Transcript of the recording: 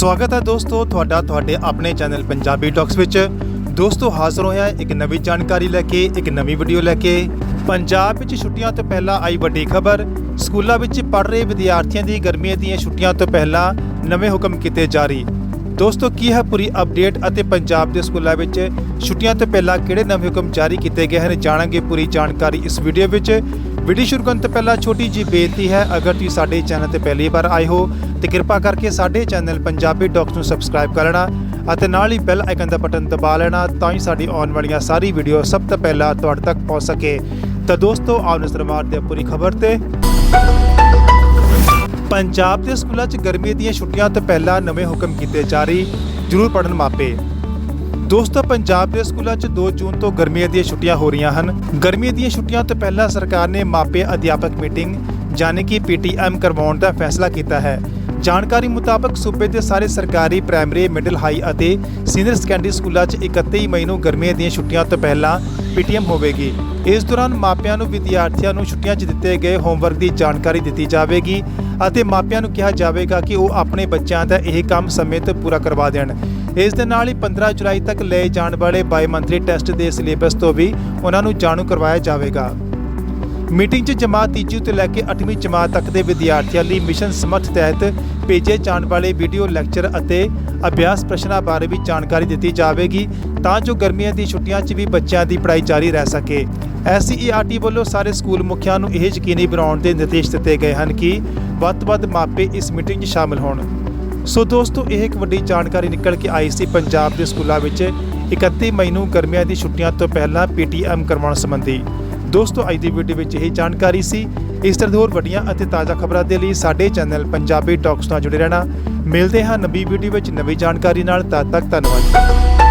ਸਵਾਗਤ ਹੈ ਦੋਸਤੋ ਤੁਹਾਡਾ ਤੁਹਾਡੇ ਆਪਣੇ ਚੈਨਲ ਪੰਜਾਬੀ ਟਾਕਸ ਵਿੱਚ। ਦੋਸਤੋ ਹਾਜ਼ਰ ਹੋਇਆ ਇੱਕ ਨਵੀਂ ਜਾਣਕਾਰੀ ਲੈ ਕੇ, ਇੱਕ ਨਵੀਂ ਵੀਡੀਓ ਲੈ ਕੇ। ਪੰਜਾਬ ਵਿੱਚ ਛੁੱਟੀਆਂ ਤੋਂ ਪਹਿਲਾਂ ਆਈ ਵੱਡੀ ਖਬਰ, ਸਕੂਲਾਂ ਵਿੱਚ ਪੜ੍ਹ ਰਹੇ ਵਿਦਿਆਰਥੀਆਂ ਦੀ ਗਰਮੀਆਂ ਦੀਆਂ ਛੁੱਟੀਆਂ ਤੋਂ ਪਹਿਲਾਂ ਨਵੇਂ ਹੁਕਮ ਕੀਤੇ ਜਾਰੀ। ਦੋਸਤੋ ਕੀ ਹੈ ਪੂਰੀ ਅਪਡੇਟ ਅਤੇ ਪੰਜਾਬ ਦੇ ਸਕੂਲਾਂ ਵਿੱਚ ਛੁੱਟੀਆਂ ਤੋਂ ਪਹਿਲਾਂ ਕਿਹੜੇ ਨਵੇਂ ਹੁਕਮ ਜਾਰੀ ਕੀਤੇ ਗਏ ਹਨ, ਜਾਣਾਂਗੇ ਪੂਰੀ ਜਾਣਕਾਰੀ ਇਸ ਵੀਡੀਓ ਵਿੱਚ। ਵੀਡੀਓ ਸ਼ੁਰੂ ਕਰਨ ਤੋਂ ਪਹਿਲਾਂ ਛੋਟੀ ਜੀ ਬੇਨਤੀ ਹੈ, ਅਗਰ ਤੁਸੀਂ ਸਾਡੇ ਚੈਨਲ ਤੇ ਪਹਿਲੀ ਵਾਰ ਆਏ ਹੋ, ਤੇ ਕਿਰਪਾ ਕਰਕੇ ਸਾਡੇ ਚੈਨਲ ਪੰਜਾਬੀ ਡਾਕਸ ਨੂੰ ਸਬਸਕ੍ਰਾਈਬ ਕਰ ਲੈਣਾ ਅਤੇ ਨਾਲ ਹੀ ਬੈਲ ਆਈਕਨ ਦਾ ਬਟਨ ਦਬਾ ਲੈਣਾ ਤਾਂ ਹੀ ਸਾਡੀ ਆਉਣ ਵਾਲੀਆਂ ਸਾਰੀ ਵੀਡੀਓ ਸਭ ਤੋਂ ਪਹਿਲਾਂ ਤੁਹਾਡੇ ਤੱਕ ਪਹੁੰਚ ਸਕੇ। ਤਾਂ ਦੋਸਤੋ, ਆਓ ਨਜ਼ਰ ਮਾਰਦੇ ਹਾਂ ਪੂਰੀ ਖਬਰ ਤੇ। ਪੰਜਾਬ ਦੇ ਸਕੂਲਾਂ 'ਚ ਗਰਮੀ ਦੀਆਂ ਛੁੱਟੀਆਂ ਤੋਂ ਪਹਿਲਾਂ ਨਵੇਂ ਹੁਕਮ ਕੀਤੇ ਜਾਰੀ ਜ਼ਰੂਰ ਪੜਨ ਮਾਪੇ। ਦੋਸਤੋ, ਪੰਜਾਬ ਦੇ ਸਕੂਲਾਂ 'ਚ 2 ਜੂਨ ਤੋਂ ਗਰਮੀਆਂ ਦੀਆਂ ਛੁੱਟੀਆਂ ਹੋ ਰਹੀਆਂ ਹਨ। ਗਰਮੀਆਂ ਦੀਆਂ ਛੁੱਟੀਆਂ ਤੋਂ ਪਹਿਲਾਂ ਸਰਕਾਰ ਨੇ ਮਾਪੇ ਅਧਿਆਪਕ ਮੀਟਿੰਗ, ਯਾਨੀ ਕਿ ਪੀਟੀਐਮ ਕਰਵਾਉਣ ਦਾ ਫੈਸਲਾ ਕੀਤਾ ਹੈ। ਜਾਣਕਾਰੀ ਮੁਤਾਬਕ ਸੂਬੇ ਦੇ ਸਾਰੇ ਸਰਕਾਰੀ, ਪ੍ਰਾਇਮਰੀ, ਮਿਡਲ, ਹਾਈ ਅਤੇ ਸੀਨੀਅਰ ਸੈਕੰਡਰੀ ਸਕੂਲਾਂ 'ਚ 31 ਮਈ ਨੂੰ ਗਰਮੀਆਂ ਦੀਆਂ ਛੁੱਟੀਆਂ ਤੋਂ ਪਹਿਲਾਂ ਪੀਟੀਐਮ ਹੋਵੇਗੀ। ਇਸ ਦੌਰਾਨ ਮਾਪਿਆਂ ਨੂੰ ਵਿਦਿਆਰਥੀਆਂ ਨੂੰ ਛੁੱਟੀਆਂ 'ਚ ਦਿੱਤੇ ਗਏ ਹੋਮਵਰਕ ਦੀ ਜਾਣਕਾਰੀ ਦਿੱਤੀ ਜਾਵੇਗੀ ਅਤੇ ਮਾਪਿਆਂ ਨੂੰ ਕਿਹਾ ਜਾਵੇਗਾ ਕਿ ਉਹ ਆਪਣੇ ਬੱਚਿਆਂ ਦਾ ਇਹ ਕੰਮ ਸਮੇਂ ਤੇ ਪੂਰਾ ਕਰਵਾ ਦੇਣ। ਇਸ ਦੇ ਨਾਲ ਹੀ 15 ਜੁਲਾਈ ਤੱਕ ਲਏ ਜਾਣ ਵਾਲੇ ਬਾਈ ਮੰਥਲੀ ਟੈਸਟ ਦੇ ਸਿਲੇਬਸ ਤੋਂ ਵੀ ਉਹਨਾਂ ਨੂੰ ਜਾਣੂ ਕਰਵਾਇਆ ਜਾਵੇਗਾ। ਮੀਟਿੰਗ 'ਚ ਜਮਾਤ ਤੀਜੀ ਤੋਂ ਲੈ ਕੇ 8ਵੀਂ ਜਮਾਤ ਤੱਕ ਦੇ ਵਿਦਿਆਰਥੀਆਂ ਲਈ ਮਿਸ਼ਨ ਸਮਰਥ ਤਹਿਤ ਭੇਜੇ ਜਾਣ ਵਾਲੇ ਵੀਡੀਓ ਲੈਕਚਰ ਅਤੇ ਅਭਿਆਸ ਪ੍ਰਸ਼ਨਾਂ ਬਾਰੇ ਵੀ ਜਾਣਕਾਰੀ ਦਿੱਤੀ ਜਾਵੇਗੀ ਤਾਂ ਜੋ ਗਰਮੀਆਂ ਦੀ ਛੁੱਟੀਆਂ 'ਚ ਵੀ ਬੱਚਿਆਂ ਦੀ ਪੜ੍ਹਾਈ ਜਾਰੀ ਰਹਿ ਸਕੇ। ਐਸਸੀਈਆਰਟੀ ਵੱਲੋਂ ਸਾਰੇ ਸਕੂਲ ਮੁਖੀਆਂ ਨੂੰ ਇਹ ਯਕੀਨੀ ਬਣਾਉਣ ਦੇ ਨਿਰਦੇਸ਼ ਦਿੱਤੇ ਗਏ ਹਨ ਕਿ ਵੱਧ ਤੋਂ ਵੱਧ ਮਾਪੇ ਇਸ ਮੀਟਿੰਗ 'ਚ ਸ਼ਾਮਲ ਹੋਣ। ਸੋ ਦੋਸਤੋ, ਇਹ ਇੱਕ ਵੱਡੀ ਜਾਣਕਾਰੀ ਨਿਕਲ ਕੇ ਆਈ ਸੀ ਪੰਜਾਬ ਦੇ ਸਕੂਲਾਂ ਵਿੱਚ। 31 ਮਈ ਨੂੰ ਗਰਮੀਆਂ ਦੀ ਛੁੱਟੀਆਂ ਤੋਂ ਪਹਿਲਾਂ ਪੀਟੀਐਮ ਕਰਵਾਉਣ ਸੰਬੰਧੀ। ਦੋਸਤੋ, ਅੱਜ ਦੀ ਵੀਡੀਓ ਵਿੱਚ ਇਹ ਜਾਣਕਾਰੀ ਸੀ। ਇਸ ਤਰ੍ਹਾਂ ਦੀ ਹੋਰ ਵੱਡੀਆਂ ਅਤੇ ਤਾਜ਼ਾ ਖਬਰਾਂ ਦੇ ਲਈ ਸਾਡੇ ਚੈਨਲ ਪੰਜਾਬੀ ਟਾਕਸ ਨਾਲ ਜੁੜੇ ਰਹਿਣਾ। ਮਿਲਦੇ ਹਾਂ ਨਵੀਂ ਵੀਡੀਓ ਵਿੱਚ ਨਵੀਂ ਜਾਣਕਾਰੀ ਨਾਲ। ਤਦ ਤੱਕ ਧੰਨਵਾਦ।